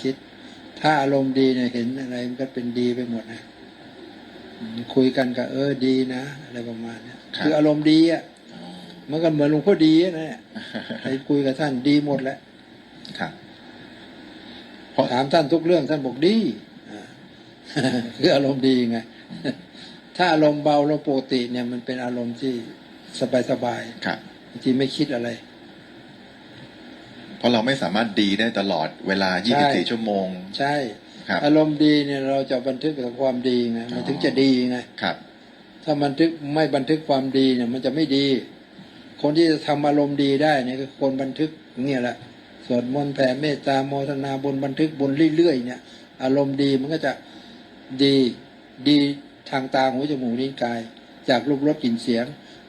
คิด ถ้าอารมณ์ดีเนี่ยเห็นอะไรมันก็เป็นดีไปหมดนะอืมคุยกันก็เออดีนะอะไรประมาณเนี้ยครับคืออารมณ์ดีอะอ๋อมันก็เหมือนหลวงพ่อดีอะนะเนี่ยไปคุยกับท่านดีหมดแหละครับเพราะถามท่านทุกเรื่องท่านบอกดีอ่าคืออารมณ์ดีไงถ้าอารมณ์เบาแล้วปกติเนี่ยมันเป็นอารมณ์ที่สบายครับๆบางทีไม่คิดอะไร เพราะเราไม่สามารถดีได้ตลอดเวลาใช่24 ชั่วโมง ใช่ครับอารมณ์ดีเนี่ยเราจะบันทึกกับความดีไงมันถึงจะดีไงครับ ถ้าบันทึกไม่บันทึกความดีเนี่ยมันจะไม่ดี คนที่จะทำอารมณ์ดีได้เนี่ยคือคนบันทึกเนี่ยแหละสวดมนต์แผ่เมตตาโมทนาบุญบันทึกบุญเรื่อยๆเนี่ย อารมณ์ดีมันก็จะดีดีทางตาหูจมูกลิ้นกาย จากรูปรสกลิ่นเสียง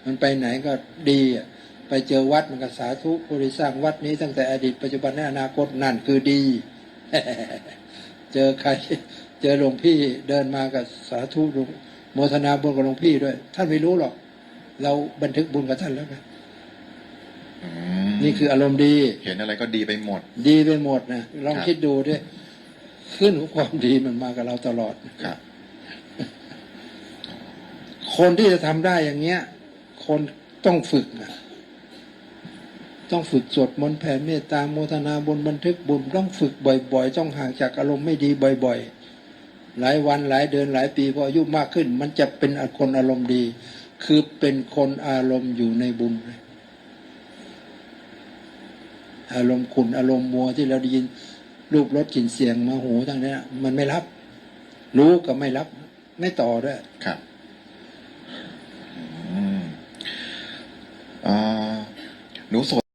มันไปไหนก็ดีอะ ไปเจอวัดมันก็สาธุผู้ที่สร้างวัดนี้ตั้งแต่อดีตปัจจุบันและอนาคตนั่นคือดี เจอใคร เจอหลวงพี่เดินมากับสาธุหลวงโมทนาบุญกับหลวงพี่ด้วย ท่านไม่รู้หรอก เราบันทึกบุญกับท่านแล้วนะอืมนี่คืออารมณ์ดี เห็นอะไรก็ดีไปหมด ดีไปหมดนะลองครับคิดดูด้วยขึ้นของความดีมันมากับเราตลอดครับ คนที่จะทำได้อย่างเงี้ย คนต้องฝึกนะ ต้องฝึกสวดมนต์แผ่เมตตาโมทนาบุญบันทึกบุญต้องฝึกบ่อย ๆ ต้องห่างจากอารมณ์ไม่ดีบ่อย ๆ หลายวันหลายเดือนหลายปีพออายุมากขึ้น มันจะเป็นคนอารมณ์ดี คือเป็นคนอารมณ์อยู่ในบุญ อารมณ์ขุนอารมณ์มัวที่เราได้ยินรูปรสกลิ่นเสียงมาหูทั้งนี้นมันไม่รับ รู้ก็ไม่รับ ไม่ต่อด้วยครับอืมอ่าหนูสวด